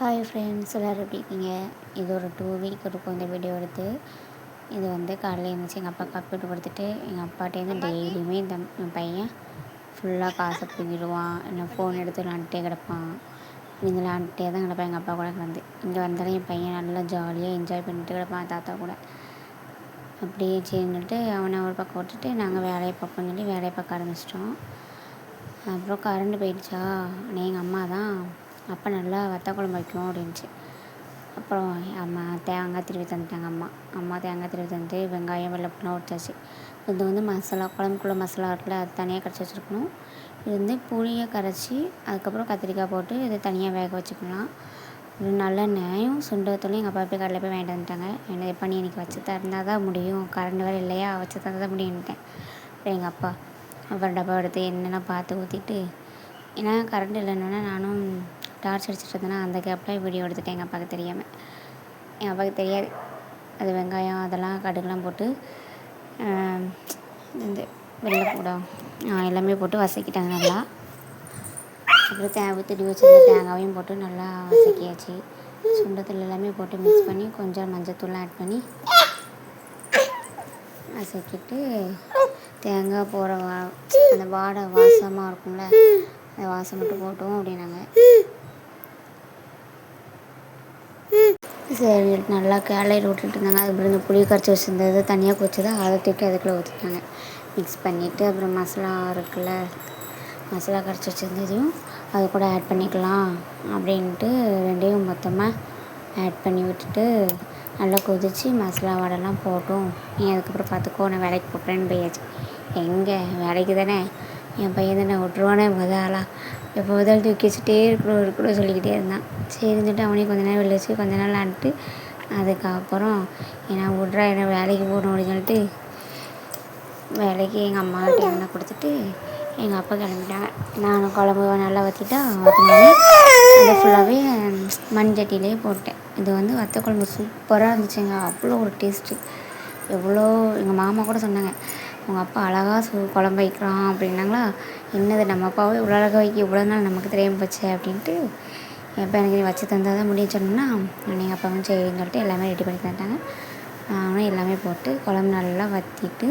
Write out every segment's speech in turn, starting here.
Hi friends எல்லோரும் எப்படி இருக்கீங்க? இது ஒரு டூ வீக் இருக்கும் இந்த வீடியோ எடுத்து. இது வந்து காலையில் எழுந்திரிச்சி எங்கள் அப்பா காப்பீட்டு கொடுத்துட்டு எங்கள் அப்பாட்டேருந்து டெய்லியுமே இந்த என் பையன் ஃபுல்லாக காசை பிடிங்கிடுவான். இல்லை ஃபோன் எடுத்து விளாண்டுட்டே கிடப்பான். இந்த விளாண்டுட்டே தான் கிடப்பான். எங்கள் அப்பா கூட கிடந்து. இங்கே வந்தாலும் என் பையன் நல்லா ஜாலியாக என்ஜாய் பண்ணிட்டு கிடப்பான். தாத்தா கூட. அப்படியே சேர்ந்துட்டு அவனை ஒரு பக்கம் விட்டுட்டு நாங்கள் வேலையை பார்ப்போம்னு சொல்லி வேலையை பார்க்க ஆரம்பிச்சிட்டோம். அப்புறம் கரண்ட் போயிடுச்சா? எங்கள் அம்மா தான் அப்போ நல்லா வத்த குழம்பு வைக்கும் அப்படின்ச்சு அப்புறம் அம்மா தேங்காய் திருவி தந்துட்டாங்க அம்மா. அம்மா தேங்காய் திருவி தந்துட்டு வெங்காயம் வெள்ளைப்பூலாம் உரிச்சாச்சு. இது வந்து மசாலா குழம்புக்குள்ள மசாலா இருக்குல்ல அது தனியாக கரைச்சி வச்சுருக்கணும். இது வந்து புளியை கரைச்சி அதுக்கப்புறம் கத்திரிக்காய் போட்டு இதை தனியாக வேக வச்சுக்கலாம். இது நல்லெண்ணெயும் சுண்டத்துலையும் எங்கள் அப்பா போய் கடையில் போய் வாங்கிட்டு வந்துட்டாங்க. என்ன பண்ணி எனக்கு வச்சு தந்தால் தான் முடியும். கரண்ட் வேறு இல்லையா வச்சு தந்தால் தான் முடியும்ட்டேன் அப்புறம் எங்கள் அப்பா அப்புறம் டப்பா எடுத்து என்னென்ன பார்த்து ஊற்றிட்டு ஏன்னா கரண்ட் இல்லைன்னா நானும் டார்ச் அடிச்சுட்டு இருந்தேன்னா அந்த கேப்பில் வீடியோ எடுத்துட்டேன் எங்கள் அப்பாவுக்கு தெரியாமல் எங்கள் அப்பாவுக்கு தெரியாது. அது வெங்காயம் அதெல்லாம் கடுகுலாம் போட்டு இந்த வெள்ளைப்பூடம் எல்லாமே போட்டு வசக்கிட்டாங்க நல்லா. அப்புறம் தேவை ஊற்றி வச்சுருந்த தேங்காயும் போட்டு நல்லா வசக்கியாச்சு. சுண்டத்தில் எல்லாமே போட்டு மிக்ஸ் பண்ணி கொஞ்சம் மஞ்சத்தூள்லாம் ஆட் பண்ணி வசக்கிட்டு தேங்காய் போகிற வா அந்த வாடை வாசமாக இருக்கும்ல அந்த வாசம் மட்டும் போட்டோம் அப்படின்னாங்க. சரி நல்லா கிளறி விட்டுட்டு இருந்தாங்க அதுக்கப்புறம் இந்த புளி கரைச்சி வச்சுருந்தது தனியாக கொதிச்சது அதை தூக்கி அதுக்குள்ளே ஊற்றிட்டாங்க மிக்ஸ் பண்ணிவிட்டு அப்புறம் மசாலா இருக்குல்ல மசாலா கரைச்சி வச்சுருந்ததையும் அது கூட ஆட் பண்ணிக்கலாம் அப்படின்ட்டு ரெண்டையும் மொத்தமாக ஆட் பண்ணி விட்டுட்டு நல்லா கொதித்து மசாலா வடைலாம் போட்டோம். நீ அதுக்கப்புறம் பார்த்துக்கோ நான் வேலைக்கு போகிறேன்னு போயாச்சு. எங்கே? வேலைக்கு தானே? என் பையன் தானே விட்ருவானே மொதல் ஆளாக எப்போ பார்த்தாலும் தூக்கி வச்சுட்டே இருக்கணும் இருக்கணும் சொல்லிக்கிட்டே இருந்தான். சரின்னுட்டு அவனையும் கொஞ்ச நேரம் வெளில வச்சு கொஞ்ச நேரம் விளாண்டுட்டு அதுக்கப்புறம் ஏன்னா விட்றா என்ன வேலைக்கு போகணும் அப்படின்னு சொல்லிட்டு வேலைக்கு எங்கள் அம்மாகிட்ட எண்ணெய் கொடுத்துட்டு எங்கள் அப்பா கிளம்பிட்டாங்க. நானும் குழம்பு நல்லா வற்றிட்டா வற்றினாலே அதை ஃபுல்லாகவே மண் சட்டியிலே போட்டேன். இது வந்து வத்த குழம்பு சூப்பராக இருந்துச்சுங்க. அவ்வளோ ஒரு டேஸ்ட்டு எவ்வளோ எங்கள் மாமா கூட சொன்னாங்க. உங்கள் அப்பா அழகாக சு குழம்பு வைக்கிறான் அப்படின்னாங்களா? என்னது நம்ம அப்பாவே இவ்வளோ அழகாக வைக்க இவ்வளோ நாள் நமக்கு தெரியாமல் போச்சு அப்படின்ட்டு எப்போ எனக்கு நீ வச்சு தந்தால் தான் முடியும் சொன்னோன்னா எங்கள் அப்பா வந்து சரின்னு சொல்லிட்டு எல்லாமே ரெடி பண்ணி தந்துட்டாங்க. நானும் எல்லாமே போட்டு குழம்பு நல்லா வற்றிட்டு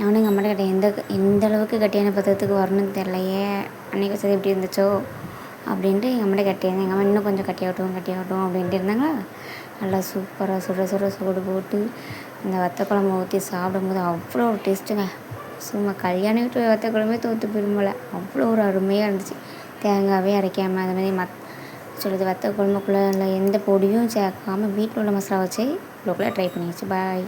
நானும் எங்கள் அம்மாட்ட கேட்டேன் எந்த எந்த அளவுக்கு கட்டியான பத்திரத்துக்கு வரணும்னு தெரிலையே அன்றைக்கி வச்சது எப்படி இருந்துச்சோ? அப்படின்ட்டு எங்கள் அம்மாட்ட கேட்டேன் எங்கள் அம்மா இன்னும் கொஞ்சம் கட்டியாகட்டும் கட்டியாகட்டும் அப்படின்ட்டு இருந்தாங்களா? நல்லா சூப்பராக சுட சுட சூடு போட்டு இந்த வத்த குழம்பு ஊற்றி சாப்பிடும்போது அவ்வளோ ஒரு டேஸ்ட்டுங்க. சும்மா கல்யாண வீட்டு வத்த குழம்பே தோற்று விரும்பலை அவ்வளோ ஒரு அருமையாக இருந்துச்சு. தேங்காவே அரைக்காமல் அது மாதிரி மத் சொல்லுது வத்த குழம்புக்குள்ளே எந்த பொடியும் சேர்க்காமல் வீட்டில் உள்ள மசாலா வச்சு இவ்வளோக்குள்ளே ட்ரை பண்ணிடுச்சு பாய்